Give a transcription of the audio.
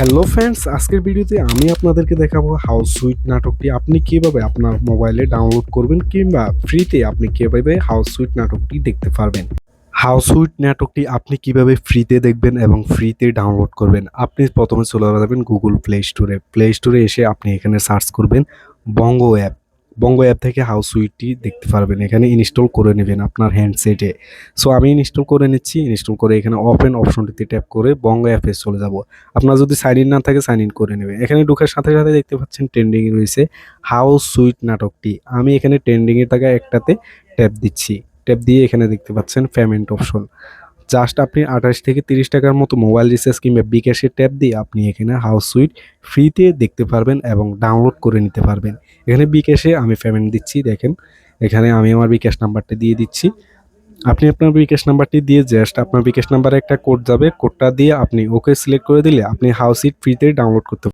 Hello friends, আজকের ভিডিওতে আমি আপনাদেরকে দেখাবো হাউস সুইট নাটকটি। আপনি কীভাবে আপনার মোবাইলে ডাউনলোড করবেন কিংবা ফ্রিতে আপনি কীভাবে হাউস সুইট নাটকটি দেখতে পারবেন। হাউস সুইট নাটকটি আপনি কীভাবে ফ্রিতে দেখবেন এবং ফ্রিতে ডাউনলোড করবেন? আপনি প্রথমে চলে যাবেন গুগল প্লে স্টোরে প্লে স্টোরে এসে আপনি এখানে সার্চ করবেন বঙ্গ অ্যাপ বঙ্গ অ্যাপ থেকে হাউস সুইটটি দেখতে পারবেন। এখানে ইনস্টল করে নেবেন আপনার হ্যান্ডসেটে সো আমি ইনস্টল করে নিচ্ছি। ইনস্টল করে এখানে ওপেন অপশনটিতে ট্যাপ করে বঙ্গ অ্যাপে চলে যাব। আপনার যদি সাইন ইন না থাকে সাইন ইন করে নেবেন। এখানে ঢোকার সাথে সাথে দেখতে পাচ্ছেন ট্রেন্ডিং রয়েছে হাউস সুইট নাটকটি। আমি এখানে ট্রেন্ডিং এর টাকা একটাতে ট্যাপ দিচ্ছি। ট্যাপ দিয়ে এখানে দেখতে পাচ্ছেন পেমেন্ট অপশন জাস্ট আপনি আঠাশ থেকে তিরিশ টাকার মতো মোবাইল রিচার্জ কিংবা বিকাশের ট্যাপ দিয়ে আপনি এখানে হাউস সুইট ফ্রিতে দেখতে পারবেন এবং ডাউনলোড করে নিতে পারবেন। এখানে বিকাশে আমি পেমেন্ট দিচ্ছি, দেখেন। এখানে আমি আমার বিকাশ নাম্বারটা দিয়ে দিচ্ছি। আপনি আপনার বিকাশ নাম্বারটি দিয়ে জাস্ট আপনার বিকাশ নাম্বারে একটা কোড যাবে। কোডটা দিয়ে আপনি ওকে সিলেক্ট করে দিলে আপনি হাউস ইট ফ্রিতে ডাউনলোড করতে